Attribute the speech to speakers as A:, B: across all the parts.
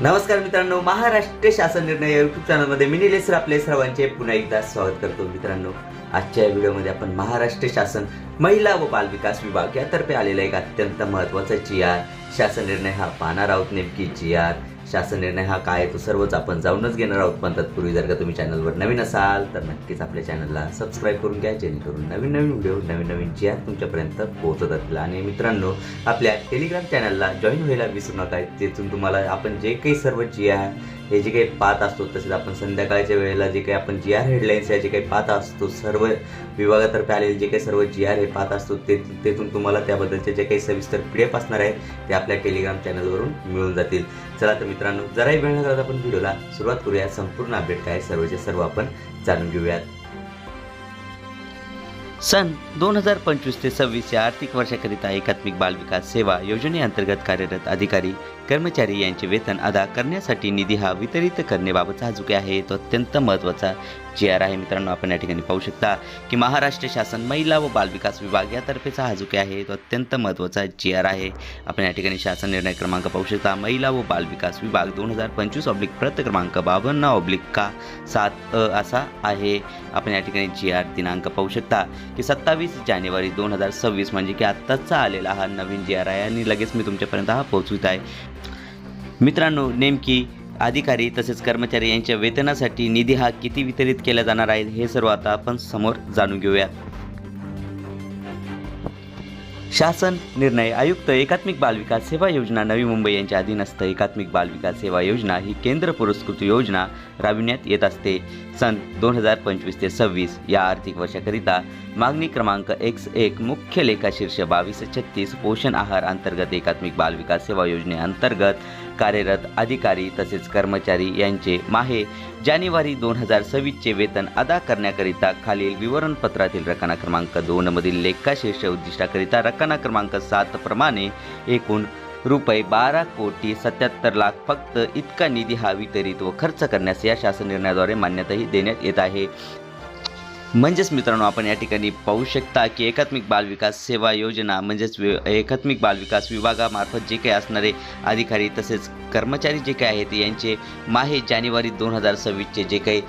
A: नमस्कार मित्रांनो महाराष्ट्र शासन निर्णय या युट्यूब चॅनलमध्ये मी निलेश आपले सर्वांचे पुन्हा एकदा स्वागत करतो मित्रांनो. आजच्या या व्हिडिओमध्ये आपण महाराष्ट्र शासन महिला व बालविकास विभाग यातर्फे आलेला एक अत्यंत महत्त्वाचा जी आर शासन निर्णय हा पाहणार आहोत नेमकी जी आर शासन निर्णय हा काय आहे तो सर्वच आपण जाऊनच घेणार आहोत. पण तत्पूर्वी जर का तुम्ही चॅनलवर नवीन असाल तर नक्कीच आपल्या चॅनलला सबस्क्राईब करून घ्या जेणेकरून नवीन नवीन व्हिडिओ नवीन नवीन जी आहेत तुमच्यापर्यंत पोहोचत असतील आणि मित्रांनो आपल्या टेलिग्राम चॅनलला जॉईन व्हायला विसरू नका. तिथून तुम्हाला आपण जे काही सर्व जी आहे हे जे काही पाहत असतो तसेच आपण संध्याकाळच्या वेळेला जे काही आपण जी आर हेडलाईन्स या जे काही पाहत असतो सर्व विभागातर्फे आलेले जे काही सर्व जी आर हे पाहत असतो ते तेथून तुम्हाला त्याबद्दलचे जे काही सविस्तर पी डी एफ असणार आहे ते आपल्या टेलिग्राम चॅनलवरून मिळून जातील. चला तर मित्रांनो जराही वेळ न करत आपण व्हिडिओला सुरुवात करूया. संपूर्ण अपडेट काय सर्वचे सर्व आपण जाणून घेऊयात. सन दोन हजार पंचवीस ते सव्वीस या आर्थिक वर्षाकरिता एकात्मिक बाल विकास सेवा योजनेअंतर्गत कार्यरत अधिकारी कर्मचारी यांचे वेतन अदा करण्यासाठी निधी हा वितरित करण्याबाबतचा जो काही आहे. तो अत्यंत महत्त्वाचा जी आर आहे. मित्रांनो आपण या ठिकाणी पाहू शकता की महाराष्ट्र शासन महिला व बालविकास विभाग यातर्फेचा हा जो काही आहे. तो अत्यंत महत्त्वाचा जी आर आहे. आपण या ठिकाणी शासन निर्णय क्रमांक पाहू शकता. महिला व बालविकास विभाग दोन हजार पंचवीस ऑब्लिक प्रत क्रमांक बावन्न ऑब्लिक का सात अ असा आहे. आपण या ठिकाणी जी आर दिनांक पाहू शकता. की सत्तावीस जानेवारी दोन हजार सव्वीस म्हणजे की आत्ताचा आलेला हा नवीन जी आर आहे आणि लगेच मी तुमच्यापर्यंत हा पोहोचवित आहे. मित्रांनो नेमकी अधिकारी तसेच कर्मचारी यांच्या वेतनासाठी निधी हा किती वितरित केला जाणार आहे हे सर्व आता आपण समोर जाणून घेऊयात. शासन निर्णय आयुक्त एकात्मिक बालविकास सेवा योजना नवी मुंबई यांच्या अधीनस्थ एकात्मिक बालविकास सेवा योजना ही केंद्र पुरस्कृत योजना राबविण्यात येत असते. सन दोन हजार पंचवीस ते सव्वीस या आर्थिक वर्षाकरिता मागणी क्रमांक एक्स एक मुख्य लेखा शीर्ष बावीस छत्तीस पोषण आहार अंतर्गत एकात्मिक बालविकास सेवा योजनेअंतर्गत कार्यरत अधिकारी तसेच कर्मचारी यांचे माहे. जानेवारी दोन हजार सव्वीसचे वेतन अदा करण्याकरिता खालील विवरणपत्रातील रकाना क्रमांक दोनमधील लेखाशीर्ष उद्दिष्टाकरिता रकाना क्रमांक सात प्रमाणे एकूण रुपये बारा कोटी सत्याहत्तर लाख फक्त इतका निधी हा वितरित व खर्च करण्यास या शासन निर्णयाद्वारे मान्यताही देण्यात येत आहे. म्हणजेच मित्रांनो आपण या ठिकाणी पाहू शकता की एकात्मिक बालविकास सेवा योजना म्हणजेच वि एकात्मिक बालविकास विभागामार्फत जे काही असणारे अधिकारी तसेच कर्मचारी जे काही आहेत यांचे माहे जानेवारी दोन हजार सव्वीसचे जे काही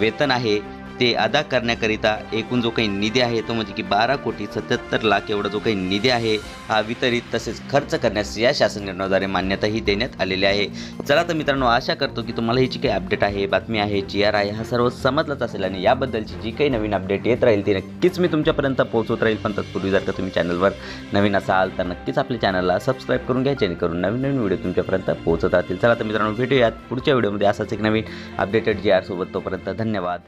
A: वेतन आहे ते अदा करण्याकरिता एकूण जो काही निधी आहे तो म्हणजे की बारा कोटी सत्याहत्तर लाख एवढा जो काही निधी आहे हा वितरित तसेच खर्च करण्यास या शासन निर्णयाद्वारे मान्यताही देण्यात आलेली आहे. चला तर मित्रांनो आशा करतो की तुम्हाला ही जी काही अपडेट आहे बातमी आहे जी आर आहे हा सर्व समजलंच असेल आणि याबद्दलची जी काही नवीन अपडेट येत राहील ती नक्कीच मी तुमच्यापर्यंत पोहोचवत राहील. पण तत्पूर्वी जर का तुम्ही चॅनलवर नवीन असाल तर नक्कीच आपल्या चॅनलला सबस्क्राईब करून घ्या जेणेकरून नवीन नवीन व्हिडिओ तुमच्यापर्यंत पोहोचत राहतील. चला तर मित्रांनो भेटूयात पुढच्या व्हिडिओमध्ये असाच एक नवीन अपडेटेड जी आर सोबत. तोपर्यंत धन्यवाद.